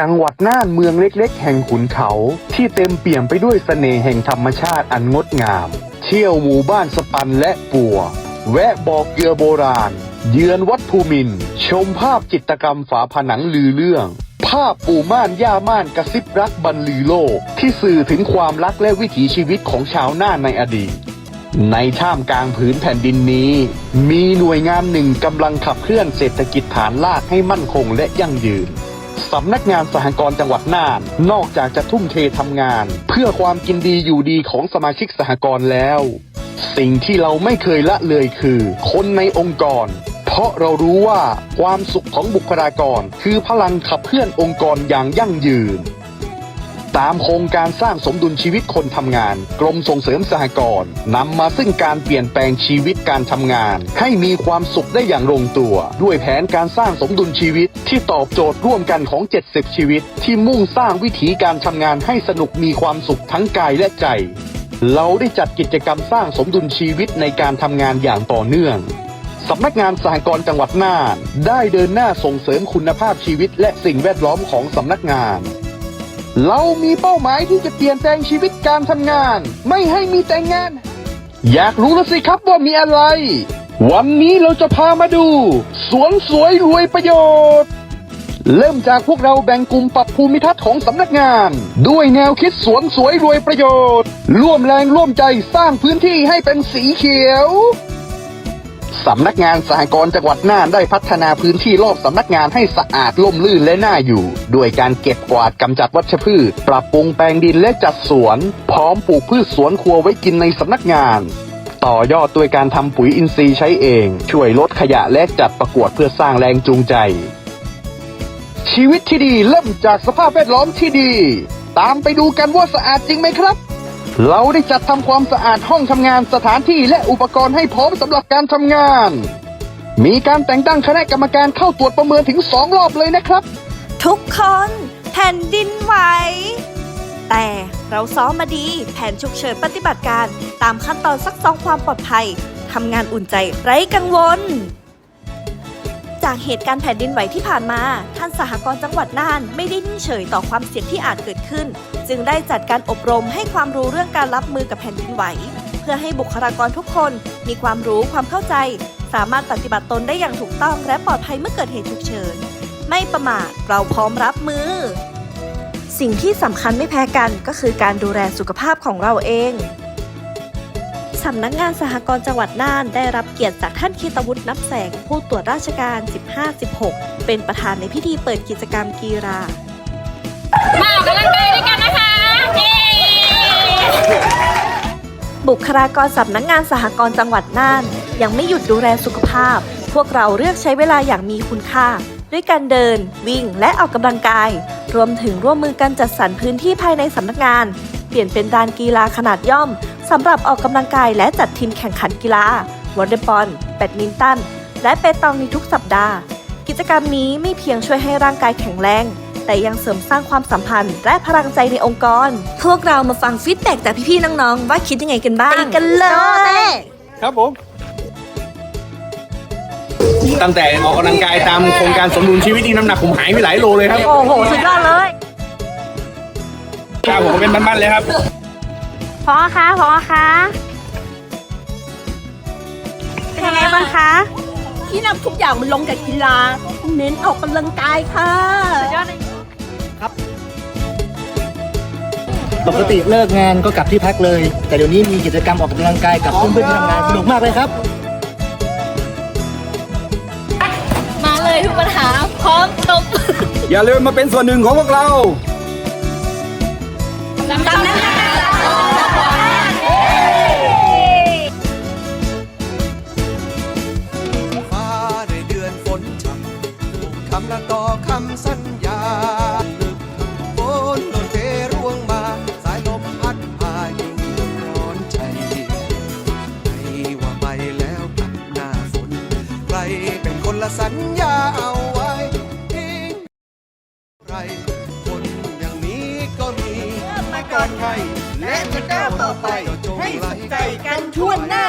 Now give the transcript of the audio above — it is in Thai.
จังหวัดน่านเมืองเล็กๆ แห่งขุนเขา ที่เต็มเปี่ยมไปด้วยเสน่ห์แห่งธรรมชาติอันงดงาม เที่ยวหมู่บ้านสปันและปัว แวะบอกเกลือโบราณ เยือนวัดภูมิน ชมภาพจิตรกรรมฝาผนังลือเรื่อง ภาพปู่ม่านย่าม่านกระซิบรักบรรลือโลก ที่สื่อถึงความรักและวิถีชีวิตของชาวน่านในอดีต ในท่ามกลางผืนแผ่นดินนี้ มีหน่วยงานหนึ่งกำลังขับเคลื่อนเศรษฐกิจฐานรากให้มั่นคงและยั่งยืนสำนักงานสหกรณ์จังหวัดน่าน นอกจากจะทุ่มเททำงาน เพื่อความกินดีอยู่ดีของสมาชิกสหกรณ์แล้ว สิ่งที่เราไม่เคยละเลยคือ คนในองค์กร เพราะเรารู้ว่าความสุขของบุคลากร คือพลังขับเคลื่อนองค์กรอย่างยั่งยืน ตามโครงการสร้างสมดุลชีวิตคนทำงาน กรมส่งเสริมสหกรณ์นำมาซึ่งการเปลี่ยนแปลงชีวิตการทำงาน ให้มีความสุขได้อย่างลงตัว ด้วยแผนการสร้างสมดุลชีวิต ที่ตอบโจทย์ร่วมกันของ 70 ชีวิต ที่มุ่งสร้างวิถีการทำงานให้สนุกมีความสุขทั้งกายและใจ เราได้จัดกิจกรรมสร้างสมดุลชีวิตในการทำงานอย่างต่อเนื่องสำนักงานสหกรณ์จังหวัดน่าน ได้เดินหน้าส่งเสริมคุณภาพชีวิตและสิ่งแวดล้อมของสำนักงาน เรามีเป้าหมายที่จะเปลี่ยนแปลงชีวิตการทำงาน ไม่ให้มีแต่งงาน อยากรู้แล้วสิครับว่ามีอะไร วันนี้เราจะพามาดู สวนสวยรวยประโยชน์ เริ่มจากพวกเราแบ่งกลุ่มปรับภูมิทัศน์ของสำนักงาน ด้วยแนวคิดสวนสวยรวยประโยชน์ ร่วมแรงร่วมใจสร้างพื้นที่ให้เป็นสีเขียว สำนักงานสหกรณ์จังหวัดน่านได้พัฒนาพื้นที่รอบสำนักงานให้สะอาดล่มลื่นและน่าอยู่ ด้วยการเก็บกวาดกำจัดวัชพืช ปรับปรุงแปลงดินและจัดสวน พร้อมปลูกพืชสวนครัวไว้กินในสำนักงาน ต่อยอดด้วยการทำปุ๋ยอินทรีย์ใช้เอง ช่วยลดขยะและจัดประกวดเพื่อสร้างแรงจูงใจ ชีวิตที่ดีเริ่มจากสภาพแวดล้อมที่ดี ตามไปดูกันว่าสะอาดจริงไหมครับ เราได้จัดทำความสะอาดห้องทำงานสถานที่และอุปกรณ์ให้พร้อมสำหรับการทำงาน มีการแต่งตั้งคณะกรรมการเข้าตรวจประเมินถึงสองรอบเลยนะครับ ทุกคนแผ่นดินไหว แต่เราซ้อมมาดีแผนฉุกเฉินปฏิบัติการ ตามขั้นตอนซักซ้อมความปลอดภัยทำงานอุ่นใจไร้กังวล จากเหตุการณ์แผ่นดินไหวที่ผ่านมา ท่านสหกรณ์จังหวัดน่านไม่ได้นิ่งเฉยต่อความเสี่ยงที่อาจเกิดขึ้น จึงได้จัดการอบรมให้ความรู้เรื่องการรับมือกับแผ่นดินไหว เพื่อให้บุคลากรทุกคนมีความรู้ความเข้าใจ สามารถปฏิบัติตนได้อย่างถูกต้องและปลอดภัยเมื่อเกิดเหตุฉุกเฉิน ไม่ประมาทเราพร้อมรับมือ สิ่งที่สำคัญไม่แพ้กันก็คือการดูแลสุขภาพของเราเอง สำนักงานสหกรณ์จังหวัดน่านได้รับเกียรติจากท่านคีตวุฒินับแสง ผู้ตรวจราชการ 15-16 เป็นประธานในพิธีเปิดกิจกรรมกีฬามาออกกำลังกายด้วยกันนะคะเย้บุคลากรสำนักงานสหกรณ์จังหวัดน่าน ยังไม่หยุดดูแลสุขภาพ พวกเราเลือกใช้เวลาอย่างมีคุณค่า ด้วยการเดิน วิ่ง และออกกำลังกาย รวมถึงร่วมมือกันจัดสรรพื้นที่ภายในสำนักงาน เปลี่ยนเป็นลานกีฬาขนาดย่อม สำหรับออกกำลังกายและจัดทีมแข่งขันกีฬาวอลเลย์บอลแบดมินตัน และเปตองในทุกสัปดาห์ กิจกรรมนี้ไม่เพียงช่วยให้ร่างกายแข็งแรง แต่ยังเสริมสร้างความสัมพันธ์ และพลังใจในองค์กร พวกเรามาฟังฟีดแบ็กจากพี่ๆน้องๆ ว่าคิดยังไงกันบ้างไปกันเลยครับผมตั้งแต่ออกกำลังกายตามโครงการสมดุลชีวิตนี่น้ำหนักผมหายไปหลายโลเลยครับ โอ้โห สุดยอดเลยกล้ามผมก็เป็นบ้านๆเลยครับ พอคะพอคะเป็นยังไงบ้างคะที่นำทุกอย่างมันลงกับกีฬา เน้นออกกำลังกายค่ะยอดเลยปกติเลิกงานก็กลับที่พักเลย แต่เดี๋ยวนี้มีกิจกรรมออกกำลังกายกับเพื่อนๆที่ทำงานสนุกมากเลยครับ มาเลยทุกปัญหาพร้อมตบอย่าลืมมาเป็นส่วนหนึ่งของพวกเรา จำำละต่อคำสัญญาลึกโบนโดนเทร่วงมา สายลมพัดพายิ่งร้อนใจไม่ว่าไปแล้วกับหน้าฝนใครเป็นคนละสัญญาเอาไว้ทิ้งใครคนอย่างนี้ก็มีมาก่อนใครและจะก้าวต่อไปให้สนใจกันทั่วหน้า